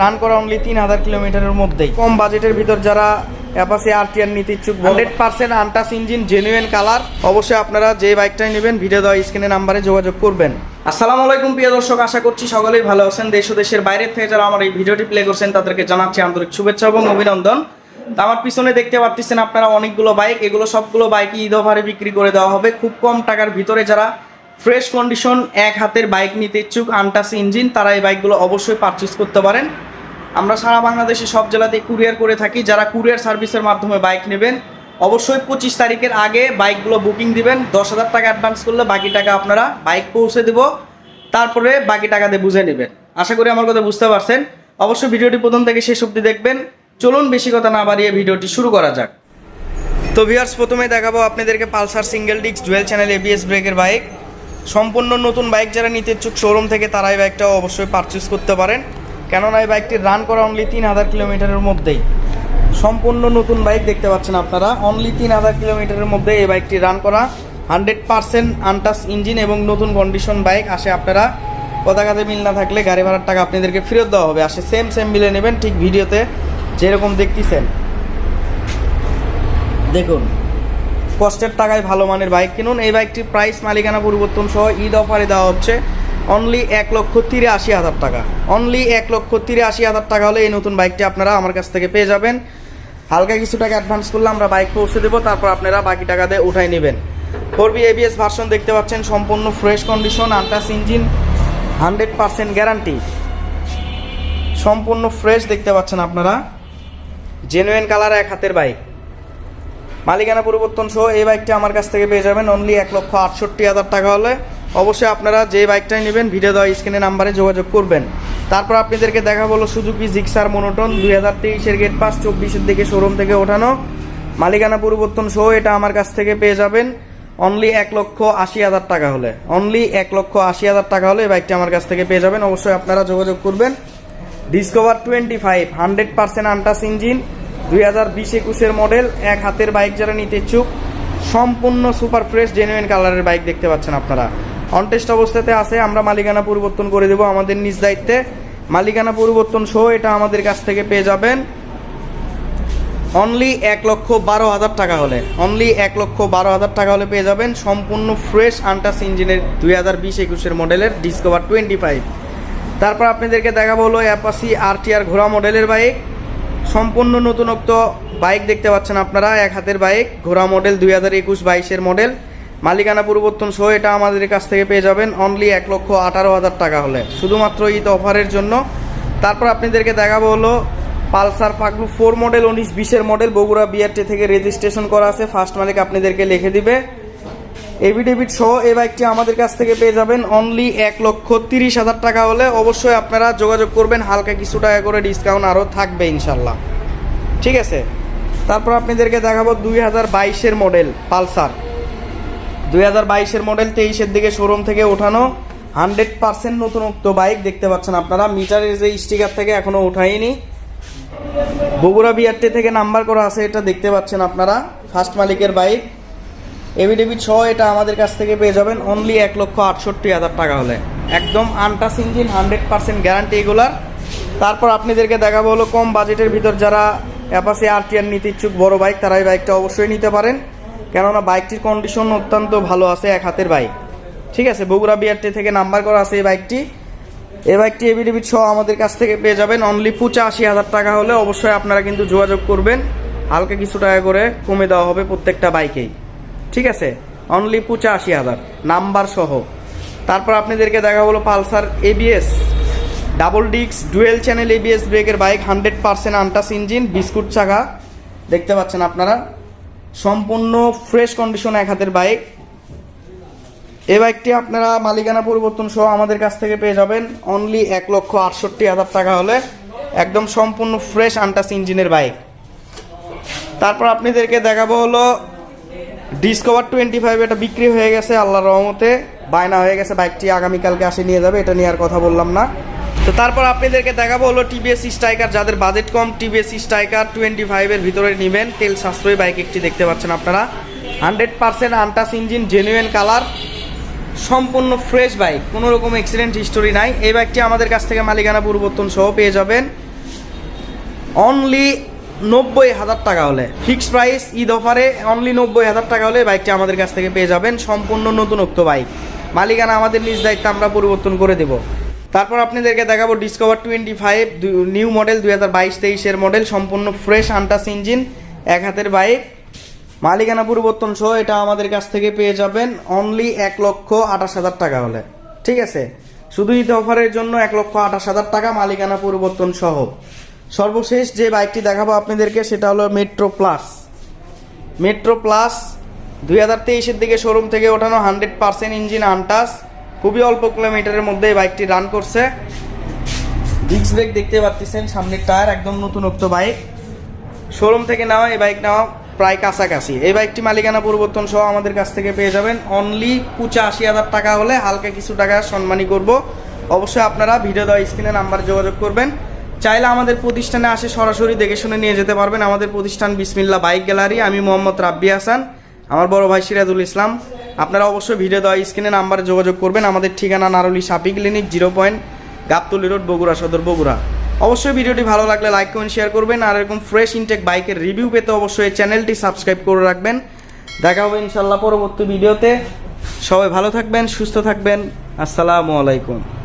Run করা only তিন হাজার কিলোমিটারের মধ্যেই। কম বাজেটের ভিতর যারা অ্যাপাসি আর টিআর নিতে ইচ্ছুক hundred percent untouched engine genuine colour অবশ্যই আপনারা যে বাইকটাই নেবেন ভিডিও দেওয়া স্ক্রিনে নাম্বারে যোগাযোগ করবেন। আসসালামু আলাইকুম প্রিয় দর্শক আশা করছি সকলেই ভালো আছেন। দেশ ও দেশের বাইরের থেকে যারা আমার এই ভিডিওটি প্লে করছেন তাদেরকে জানাচ্ছি আন্তরিক শুভেচ্ছা এবং অভিনন্দন। তা আমার পিছনে দেখতে পাচ্ছেন আপনারা অনেকগুলো বাইক এগুলো সবগুলো বাইকই ঈদ অফারে বিক্রি করে দেওয়া হবে। খুব কম টাকার ভিতরে যারা ফ্রেশ কন্ডিশন এক হাতের বাইক নিতে ইচ্ছুক আনটাস ইঞ্জিন তারা এই বাইকগুলো অবশ্যই পারচেস করতে পারেন। আমরা সারা বাংলাদেশে সব জেলাতে কুরিয়ার করে থাকি, যারা কুরিয়ার সার্ভিসের মাধ্যমে বাইক নেবেন, অবশ্যই পঁচিশ তারিখের আগে বাইকগুলো বুকিং দিবেন। দশ হাজার টাকা অ্যাডভান্স করলে বাকি টাকা আপনারা বাইক পৌঁছে দেব, তারপরে বাকি টাকা দিয়ে বুঝে নেবেন। আশা করি আমার কথা বুঝতে পারছেন। অবশ্যই ভিডিওটি প্রথম থেকে শেষ অবধি দেখবেন। চলুন বেশি কথা না বাড়িয়ে ভিডিওটি শুরু করা যাক। তো ভিউয়ার্স প্রথমে দেখাবো আপনাদেরকে Pulsar single disc dual channel ABS ব্রেকের বাইক সম্পূর্ণ নতুন বাইক যারা নিতে ইচ্ছুক শোরুম থেকে তারা এই বাইকটাও অবশ্যই পারচেস করতে পারেন। কেননা এই বাইকটি রান করা অনলি তিন হাজার কিলোমিটারের মধ্যেই। সম্পূর্ণ নতুন বাইক দেখতে পাচ্ছেন আপনারা। অনলি তিন হাজার কিলোমিটারের মধ্যে এই বাইকটি রান করা। হান্ড্রেড পার্সেন্ট আনটাস ইঞ্জিন এবং নতুন কন্ডিশন বাইক আসে আপনারা। পতাকাতে মিল না থাকলে গাড়ি ভাড়ার টাকা আপনাদেরকে ফেরত দেওয়া হবে। আসে সেম সেম মিলে নেবেন, ঠিক ভিডিওতে যেরকম দেখতেছেন। দেখুন কষ্টের টাকায় ভালো মানের বাইক কিনুন। এই বাইকটির প্রাইস মালিকানা, পরিবর্তন সহ ঈদ অফারে দেওয়া হচ্ছে। অনলি এক লক্ষ তিরাশি হাজার টাকা। অনলি এক লক্ষ তিরাশি হাজার টাকা হলে এই নতুন বাইকটি আপনারা আমার কাছ থেকে পেয়ে যাবেন। হালকা কিছু টাকা অ্যাডভান্স করলে আমরা বাইক পৌঁছে দেবো, তারপর আপনারা বাকি টাকা দিয়ে উঠাই নেবেন। ফোর বি এবিএস ভার্সন দেখতে পাচ্ছেন, সম্পূর্ণ fresh condition untouched engine hundred percent guarantee সম্পূর্ণ ফ্রেশ দেখতে পাচ্ছেন আপনারা। জেনুইন কালার এক হাতের বাইক মালিকানা পরিবর্তন সহ এই বাইকটি আমার কাছ থেকে পেয়ে যাবেন। অনলি এক লক্ষ আটষট্টি হাজার টাকা হলে। অবশ্যই আপনারা যে বাইকটাই নেবেন, ভিডিও দেওয়া স্ক্রিনে নাম্বারে যোগাযোগ করবেন। তারপর আপনাদেরকে দেখা হলো সুজুকি জিক্সার মনোটন দুই হাজার তেইশের গেট পাস চব্বিশের দিকে শোরুম থেকে ওঠানো। মালিকানা পরিবর্তন সহ এটা আমার কাছ থেকে পেয়ে যাবেন। অনলি এক লক্ষ আশি হাজার টাকা হলে। অনলি এক লক্ষ আশি হাজার টাকা হলে এই বাইকটি আমার কাছ থেকে পেয়ে যাবেন। অবশ্যই আপনারা যোগাযোগ করবেন। Discover twenty five hundred percent untouched engine দুই হাজার বিশ একুশের মডেল এক হাতের বাইক যারা নিতে ইচ্ছুক, সম্পূর্ণ সুপার ফ্রেশ জেনুইন কালারের বাইক দেখতে পাচ্ছেন আপনারা। অনটেস্ট অবস্থাতে আছে, আমরা মালিকানা পরিবর্তন করে দেবো আমাদের নিজ দায়িত্বে। মালিকানা পরিবর্তন সহ এটা আমাদের কাছ থেকে পেয়ে যাবেন। অনলি এক লক্ষ বারো হাজার টাকা হলে অনলি এক লক্ষ বারো হাজার টাকা হলে পেয়ে যাবেন সম্পূর্ণ ফ্রেশ আন্টাস ইঞ্জিনের দুই হাজার বিশ একুশের মডেলের ডিসকভার টোয়েন্টি ফাইভ তারপর আপনাদেরকে দেখাবো হলো অ্যাপাসি আর টিআর ঘোড়া মডেলের বাইক সম্পূর্ণ নতুনত্ব বাইক দেখতে পাচ্ছেন আপনারা, এক হাতের বাইক ঘোড়া মডেল দুই হাজার একুশ বাইশের মডেল মালিকানা পরিবর্তন সহ এটা আমাদের কাছ থেকে পেয়ে যাবেন অনলি এক লক্ষ আঠারো হাজার টাকা হলে। শুধুমাত্র ঈদ অফারের জন্য। তারপর আপনাদেরকে দেখাবো হলো পালসার পাগলু ফোর মডেল উনিশ, বিশের মডেল বগুড়া বিআরটি থেকে রেজিস্ট্রেশন করা আছে। ফার্স্ট মালিক আপনাদেরকে লিখে দিবে। এভিডেভিট সহ এই বাইকটি আমাদের কাছ থেকে পেয়ে যাবেন অনলি এক লক্ষ তিরিশ হাজার টাকা হলে। অবশ্যই আপনারা যোগাযোগ করবেন। হালকা কিছু টাকা করে ডিসকাউন্ট আরও থাকবে ইনশাল্লাহ ঠিক আছে? তারপর আপনাদেরকে দেখাবো দুই হাজার বাইশের মডেল পালসার। দুই হাজার বাইশের মডেল তেইশের দিকে শোরুম থেকে ওঠানো হান্ড্রেড পার্সেন্ট নতুনত্ব বাইক দেখতে পাচ্ছেন আপনারা। মিটারের যে স্টিকার থেকে এখনও ওঠায়নি বগুড়া বিআরটি থেকে নাম্বার করা আছে, এটা দেখতে পাচ্ছেন আপনারা। ফার্স্ট মালিকের বাইক এভিডেভিট সহ এটা আমাদের কাছ থেকে পেয়ে যাবেন। অনলি এক লক্ষ আটষট্টি হাজার টাকা হলে। একদম untouched engine hundred percent guarantee এগুলার তারপর আপনাদেরকে দেখাবো হলো কম বাজেটের ভিতর যারা অ্যাপাসি আর টিআর নিতে ইচ্ছুক, বড় বাইক তারা এই বাইকটা অবশ্যই নিতে পারেন। কেননা বাইকটির কন্ডিশন অত্যন্ত ভালো আছে এক হাতের বাইক। ঠিক আছে, বগুড়া বিআরটি থেকে নাম্বার করা আছে এই বাইকটি। এই বাইকটি এভিডেভিট সহ আমাদের কাছ থেকে পেয়ে যাবেন। অনলি পঁচাশি হাজার টাকা হলে অবশ্যই আপনারা কিন্তু যোগাযোগ করবেন। হালকা কিছু টাকা করে কমে দেওয়া হবে প্রত্যেকটা বাইকেই। ঠিক আছে অনলি পঁচাশি হাজার নাম্বার সহ। তারপর আপনাদেরকে দেখা হলো পালসার এবিএস ডাবল ডিক্স ডুয়েল চ্যানেল এবিএস ব্রেকের bike hundred percent untouched engine biscuit চাকা। দেখতে পাচ্ছেন আপনারা। সম্পূর্ণ ফ্রেশ কন্ডিশন এক হাতের বাইক এই বাইকটি আপনারা মালিকানা পরিবর্তন সহ আমাদের কাছ থেকে পেয়ে যাবেন। অনলি এক লক্ষ আটষট্টি হাজার টাকা হলে একদম সম্পূর্ণ ফ্রেশ আনটাস ইঞ্জিনের বাইক তারপর আপনাদেরকে দেখাবো হলো ডিসকভার টোয়েন্টি ফাইভ এটা বিক্রি হয়ে গেছে আল্লাহর রহমতে। বায়না হয়ে গেছে বাইকটি আগামীকালকে আসে নিয়ে যাবে, এটা নিয়ে আর কথা বললাম না। তো তারপর আপনাদেরকে দেখাবো হলো টিভিএস স্ট্রাইকার যাদের বাজেট কম টিভিএস স্ট্রাইকার টোয়েন্টি ফাইভের ভিতরে নেবেন। তেল সাশ্রয়ী বাইক একটি দেখতে পাচ্ছেন আপনারা। Hundred percent untouched engine genuine colour সম্পূর্ণ ফ্রেশ বাইক কোনো রকম অ্যাক্সিডেন্ট হিস্টোরি নাই। এই বাইকটি আমাদের কাছ থেকে মালিকানা পরিবর্তন সহ পেয়ে যাবেন। অনলি নব্বই হাজার টাকা হলে ফিক্সড প্রাইস ঈদ অফারে অনলি নব্বই হাজার টাকা হলে বাইকটি আমাদের কাছ থেকে পেয়ে যাবেন। সম্পূর্ণ নতুনত্ব বাইক মালিকানা আমাদের নিজ দায়িত্ব আমরা পরিবর্তন করে দেব। তারপর আপনাদেরকে দেখাবো Discover twenty five new model দুই হাজার বাইশ, তেইশের মডেল সম্পূর্ণ ফ্রেশ আন্টাস ইঞ্জিন এক হাতের বাইক মালিকানা পরিবর্তন সহ এটা আমাদের কাছ থেকে পেয়ে যাবেন অনলি এক লক্ষ আঠাশ হাজার টাকা হলে। ঠিক আছে? শুধু ঈদ অফারের জন্য এক লক্ষ আঠাশ হাজার টাকা মালিকানা পরিবর্তন সহ। সর্বশেষ যে বাইকটি দেখাবো আপনাদেরকে সেটা হলো মেট্রো প্লাস মেট্রো প্লাস দুই হাজার তেইশের দিকে শোরুম থেকে ওঠানো হান্ড্রেড পার্সেন্ট ইঞ্জিন আনটাস খুবই অল্প কিলোমিটারের মধ্যে এই বাইকটি রান করছে। ডিস্ক ব্রেক দেখতে পাচ্ছেন, সামনের টায়ার, একদম নতুনত্ব বাইক। শোরুম থেকে নেওয়া, এই বাইক নেওয়া প্রায় কাছাকাছি। এই বাইকটি মালিকানা পরিবর্তন সহ আমাদের কাছ থেকে পেয়ে যাবেন। অনলি পঁচাশি হাজার টাকা হলে হালকা কিছু টাকা সম্মানী করব। অবশ্যই আপনারা ভিডিও দেওয়া স্ক্রিনে নাম্বারে যোগাযোগ করবেন। চাইলে আমাদের প্রতিষ্ঠানে আসে সরাসরি দেখে শুনে নিয়ে যেতে পারবেন। আমাদের প্রতিষ্ঠান বিসমিল্লা বাইক গ্যালারি। আমি মোহাম্মদ রাব্বি হাসান, আমার বড় ভাই সিরাজুল ইসলাম। আপনারা অবশ্যই ভিডিও দেওয়া স্ক্রিনে নাম্বারে যোগাযোগ করবেন। আমাদের ঠিকানা Naruli সাপি clinic, zero point Gabtali road, Bogura, Sadar Bogura. অবশ্যই ভিডিওটি ভালো লাগলে লাইক কমেন্ট শেয়ার করবেন আর এরকম ফ্রেশ ইনটেক বাইকের রিভিউ পেতে অবশ্যই চ্যানেলটি সাবস্ক্রাইব করে রাখবেন। দেখা হবে ইনশাল্লাহ পরবর্তী ভিডিওতে সবাই ভালো থাকবেন, সুস্থ থাকবেন। আসসালামু আলাইকুম।